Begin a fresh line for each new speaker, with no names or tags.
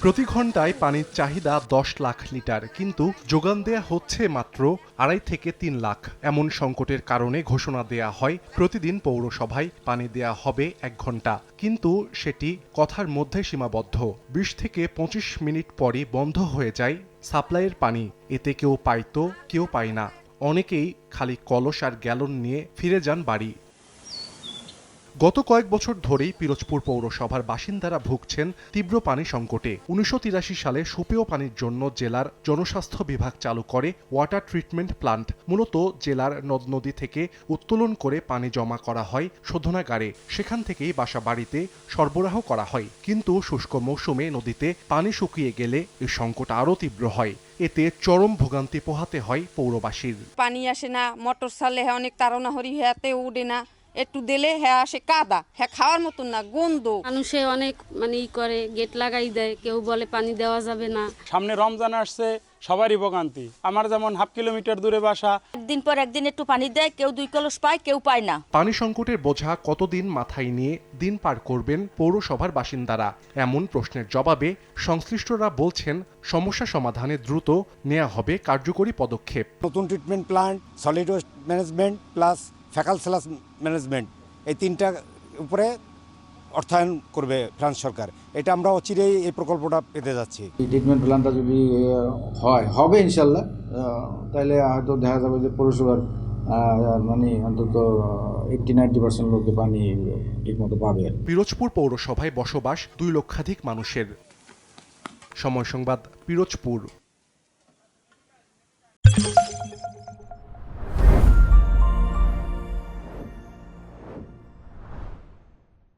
প্রতি ঘন্টায় পানির চাহিদা দশ লাখ লিটার, কিন্তু যোগান দেয়া হচ্ছে মাত্র আড়াই থেকে তিন লাখ। এমন সংকটের কারণে ঘোষণা দেয়া হয়, প্রতিদিন পৌরসভায় পানি দেয়া হবে এক ঘণ্টা। কিন্তু সেটি কথার মধ্যে সীমাবদ্ধ। বিশ থেকে পঁচিশ মিনিট পরই বন্ধ হয়ে যায় সাপ্লাইয়ের পানি। এতে কেউ পাইতো কেউ পায় না। অনেকেই খালি কলস আর গ্যালন নিয়ে ফিরে যান বাড়ি। গত কয়েক বছর ধরেই পিরোজপুর পৌরসভার বাসিন্দারা ভুগছেন তীব্র পানি সংকটে। উনিশশো তিরাশি সালে সুপেয় পানির জন্য জেলার জনস্বাস্থ্য বিভাগ চালু করে ওয়াটার ট্রিটমেন্ট প্লান্ট। মূলত জেলার নদ নদী থেকে উত্তোলন করে পানি জমা করা হয় শোধনাগারে। সেখান থেকেই বাসা বাড়িতে সরবরাহ করা হয়। কিন্তু শুষ্ক মৌসুমে নদীতে পানি শুকিয়ে গেলে এই সংকট আরও তীব্র হয়। এতে চরম ভোগান্তি পোহাতে হয় পৌরবাসীর।
পানি আসে না, মোটর চালে অনেক তাড়না হরি হ্যাঁতে উঠে না। একটু দিলে হ্যাঁ আসে কাদা হ্যাঁ খাওয়ার মতন না গন্ধ।
মানুষে অনেক মানে ই করে গেট লাগাই দেয় কেউ বলে পানি দেওয়া যাবে না।
সামনে রমজান আসছে সবারই ভোগান্তি। আমার যেমন হাফ কিলোমিটার দূরে বাসা।
একদিন পর একদিন একটু পানি দেয় কেউ দুই কলস পায় কেউ পায় না।
পানি সংকটের বোঝা কতদিন মাথায় নিয়ে দিন পার করবেন পৌরসভার বাসিন্দারা? এমন প্রশ্নের জবাবে সংশ্লিষ্টরা বলছেন সমস্যা সমাধানে দ্রুত নেওয়া হবে কার্যকরী পদক্ষেপ।
নতুন treatment plant solid waste management plus faecal sludge management এই তিনটা উপরে অর্থায়ন করবে ফ্রান্স সরকার। এটা আমরা অচিরেই এই প্রকল্পটা পেতে যাচ্ছি।
এই ট্রিটমেন্ট প্ল্যানটা যদি হয় হবে ইনশাল্লাহ তাহলে হয়তো দেখা যাবে যে পৌরসভার মানে অন্তত এইটটি নাইনটি পার্সেন্ট লোকে পানি ঠিকমতো পাবে।
পিরোজপুর পৌরসভায় বসবাস দুই লক্ষাধিক মানুষের। সময় সংবাদ পিরোজপুর।